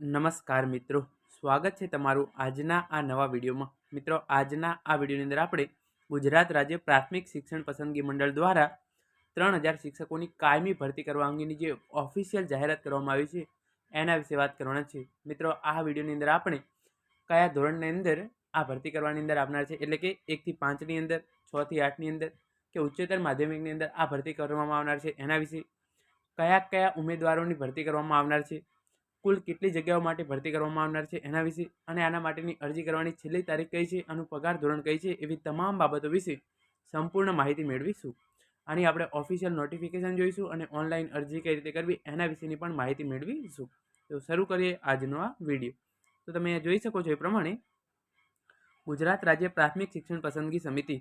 નમસ્કાર મિત્રો. સ્વાગત છે તમારું આજના આ નવા વિડીયોમાં. મિત્રો, આજના આ વિડીયોની અંદર આપણે ગુજરાત રાજ્ય પ્રાથમિક શિક્ષણ પસંદગી મંડળ દ્વારા ત્રણ હજાર શિક્ષકોની કાયમી ભરતી કરવા અંગેની જે ઓફિશિયલ જાહેરાત કરવામાં આવી છે, એના વિશે વાત કરવાના છે. મિત્રો, આ વિડીયોની અંદર આપણે કયા ધોરણની અંદર આ ભરતી કરવાની અંદર આપનાર છે? એટલે કે એકથી પાંચની અંદર, છથી આઠની અંદર કે ઉચ્ચતર માધ્યમિકની અંદર આ ભરતી કરવામાં આવનાર છે? એના વિશે કયા કયા ઉમેદવારોની ભરતી કરવામાં આવનાર છે? કુલ કેટલી જગ્યાઓ માટે ભરતી કરવામાં આવનાર છે એના વિશે અને આના માટેની અરજી કરવાની છેલ્લી તારીખ કઈ છે અને પગાર ધોરણ કઈ છે એવી તમામ બાબતો વિશે સંપૂર્ણ માહિતી મેળવીશું. આની આપણે ઓફિશિયલ નોટિફિકેશન જોઈશું અને ઓનલાઈન અરજી કઈ રીતે કરવી એના વિશેની પણ માહિતી મેળવીશું. તો શરૂ કરીએ આજનો આ વીડિયો તો તમે જોઈ શકો છો એ પ્રમાણે ગુજરાત રાજ્ય પ્રાથમિક શિક્ષણ પસંદગી સમિતિ,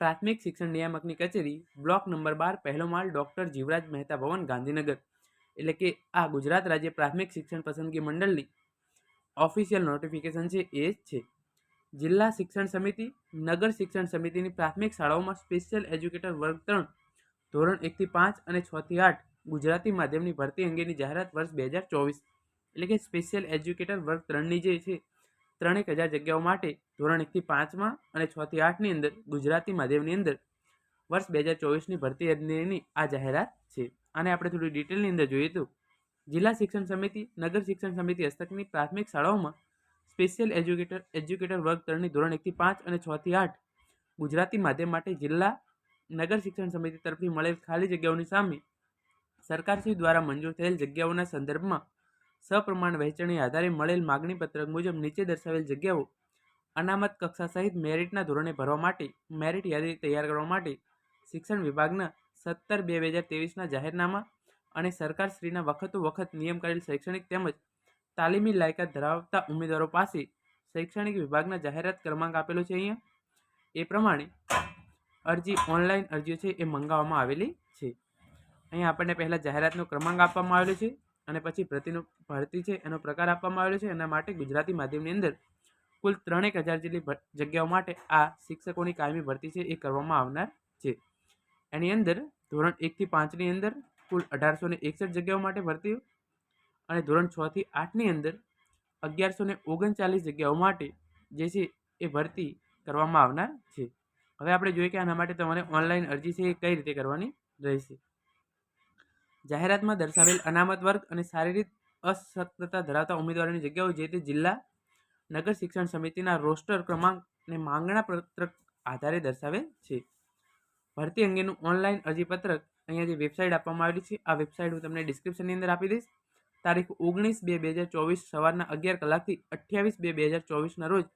પ્રાથમિક શિક્ષણ નિયામકની કચેરી, બ્લોક નંબર બાર, પહેલો માળ, ડૉક્ટર જીવરાજ મહેતા ભવન, ગાંધીનગર. એટલે કે આ ગુજરાત રાજ્ય પ્રાથમિક શિક્ષણ પસંદગી મંડળની ઓફિશિયલ નોટિફિકેશન છે એ જ છે. જિલ્લા શિક્ષણ સમિતિ, નગર શિક્ષણ સમિતિની પ્રાથમિક શાળાઓમાં સ્પેશિયલ એજ્યુકેટર વર્ગ ત્રણ, ધોરણ એકથી પાંચ અને છથી આઠ ગુજરાતી માધ્યમની ભરતી અંગેની જાહેરાત વર્ષ બે હજાર ચોવીસ. એટલે કે સ્પેશિયલ એજ્યુકેટર વર્ગ ત્રણની જે છે, ત્રણેક હજાર જગ્યાઓ માટે ધોરણ એકથી પાંચમાં અને છથી આઠની અંદર ગુજરાતી માધ્યમની અંદર વર્ષ બે હજાર ચોવીસની ભરતી અંગેની આ જાહેરાત છે. અને આપણે થોડી ડિટેલની અંદર જોઈએ તો, જિલ્લા શિક્ષણ સમિતિ, નગર શિક્ષણ સમિતિ હસ્તકની પ્રાથમિક શાળાઓમાં સ્પેશિયલ એજ્યુકેટર એજ્યુકેટર વર્ગ ત્રણની ધોરણ એકથી પાંચ અને છથી આઠ ગુજરાતી માધ્યમ માટે જિલ્લા નગર શિક્ષણ સમિતિ તરફથી મળેલ ખાલી જગ્યાઓની સામે સરકારશ્રી દ્વારા મંજૂર થયેલ જગ્યાઓના સંદર્ભમાં સપ્રમાણ વહેંચણી આધારે મળેલ માગણી પત્રક મુજબ નીચે દર્શાવેલ જગ્યાઓ અનામત કક્ષા સહિત મેરિટના ધોરણે ભરવા માટે, મેરિટ યાદી તૈયાર કરવા માટે શિક્ષણ વિભાગના સત્તર બે બે હજાર ત્રેવીસના જાહેરનામા અને સરકારશ્રીના વખતો વખત નિયમ કરેલ શૈક્ષણિક તેમજ તાલીમી લાયકાત ધરાવતા ઉમેદવારો પાસે શૈક્ષણિક વિભાગના જાહેરાત ક્રમાંક આપેલો છે અહીંયા. એ પ્રમાણે અરજી ઓનલાઈન અરજીઓ છે એ મંગાવવામાં આવેલી છે. અહીંયા આપણને પહેલાં જાહેરાતનો ક્રમાંક આપવામાં આવેલો છે અને પછી ભરતીનો ભરતી છે એનો પ્રકાર આપવામાં આવેલો છે. એના માટે ગુજરાતી માધ્યમની અંદર કુલ ત્રણેક હજાર જેટલી જગ્યાઓ માટે આ શિક્ષકોની કાયમી ભરતી છે એ કરવામાં આવનાર છે. એની અંદર ધોરણ એકથી પાંચની અંદર કુલ અઢારસો ને એકસઠ જગ્યાઓ માટે ભરતી અને ધોરણ છથી આઠની અંદર અગિયારસો ને ઓગણચાલીસ જગ્યાઓ માટે જે છે એ ભરતી કરવામાં આવનાર છે. હવે આપણે જોઈએ કે આના માટે તમારે ઓનલાઈન અરજી છે એ કઈ રીતે કરવાની રહેશે? જાહેરાતમાં દર્શાવેલ અનામત વર્ગ અને શારીરિક અસક્તતા ધરાવતા ઉમેદવારોની જગ્યાઓ જે તે જિલ્લા નગર શિક્ષણ સમિતિના રોસ્ટર ક્રમાંક અને માંગણા પત્રક આધારે દર્શાવેલ છે. ભરતી અંગેનું ઓનલાઈન અરજીપત્રક અહીંયા જે વેબસાઇટ આપવામાં આવેલી છે, આ વેબસાઇટ હું તમને ડિસ્ક્રિપ્શનની અંદર આપી દઈશ. તારીખ ઓગણીસ બે બે હજાર ચોવીસ સવારના અગિયાર કલાકથી અઠ્યાવીસ બે બે હજાર ચોવીસના રોજ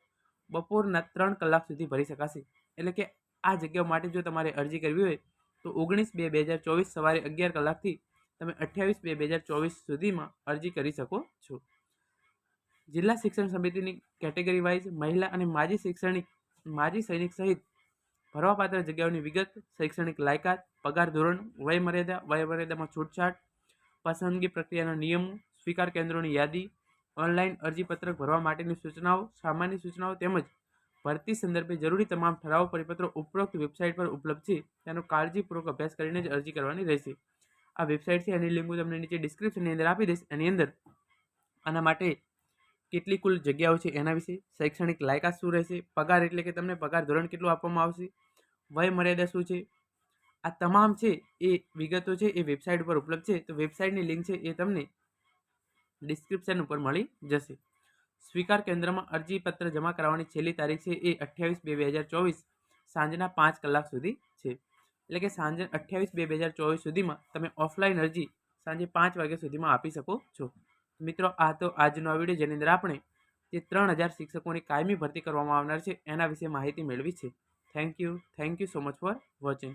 બપોરના ત્રણ કલાક સુધી ભરી શકાશે. એટલે કે આ જગ્યાઓ માટે જો તમારે અરજી કરવી હોય, તો ઓગણીસ બે બે હજાર ચોવીસ સવારે અગિયાર કલાકથી તમે અઠ્યાવીસ બે બે હજાર ચોવીસ સુધીમાં અરજી કરી શકો છો. જિલ્લા શિક્ષણ સમિતિની કેટેગરી વાઇઝ મહિલા અને માજી શૈક્ષણિક, માજી સૈનિક સહિત ભરવાપાત્ર જગ્યાઓની વિગત, શૈક્ષણિક લાયકાત, પગાર ધોરણ, વયમર્યાદા, વયમર્યાદામાં છૂટછાટ, પસંદગી પ્રક્રિયાના નિયમો, સ્વીકાર કેન્દ્રોની યાદી, ઓનલાઈન અરજીપત્રક ભરવા માટેની સૂચનાઓ, સામાન્ય સૂચનાઓ તેમજ ભરતી સંદર્ભે જરૂરી તમામ ઠરાવ પરિપત્રો ઉપરોક્ત વેબસાઇટ પર ઉપલબ્ધ છે, તેનો કાળજીપૂર્વક અભ્યાસ કરીને જ અરજી કરવાની રહેશે. આ વેબસાઇટ છે, એની લિંક હું તમને નીચે ડિસ્ક્રિપ્શનની અંદર આપી દઈશ. એની અંદર આના માટે કેટલી કુલ જગ્યાઓ છે એના વિશે? શૈક્ષણિક લાયકાત શું રહેશે? પગાર એટલે કે તમને પગાર ધોરણ કેટલું આપવામાં આવશે? વય મર્યાદા શું છે? આ તમામ છે એ વિગતો છે એ વેબસાઇટ ઉપર ઉપલબ્ધ છે. તો વેબસાઇટની લિંક છે એ તમને ડિસ્ક્રિપ્શન ઉપર મળી જશે. સ્વીકાર કેન્દ્રમાં અરજીપત્ર જમા કરાવવાની છેલ્લી તારીખ છે એ અઠ્યાવીસ બે બે હજાર ચોવીસ સાંજના પાંચ કલાક સુધી છે. એટલે કે સાંજે અઠ્યાવીસ બે બે હજાર ચોવીસ સુધીમાં તમે ઓફલાઈન અરજી સાંજે પાંચ વાગ્યા સુધીમાં આપી શકો છો. મિત્રો, આ તો આજનો આ વીડિયો જેની અંદર આપણે જે ત્રણ હજાર શિક્ષકોની કાયમી ભરતી કરવામાં આવનાર છે, એના વિશે માહિતી મેળવી છે. Thank you thank you so much for watching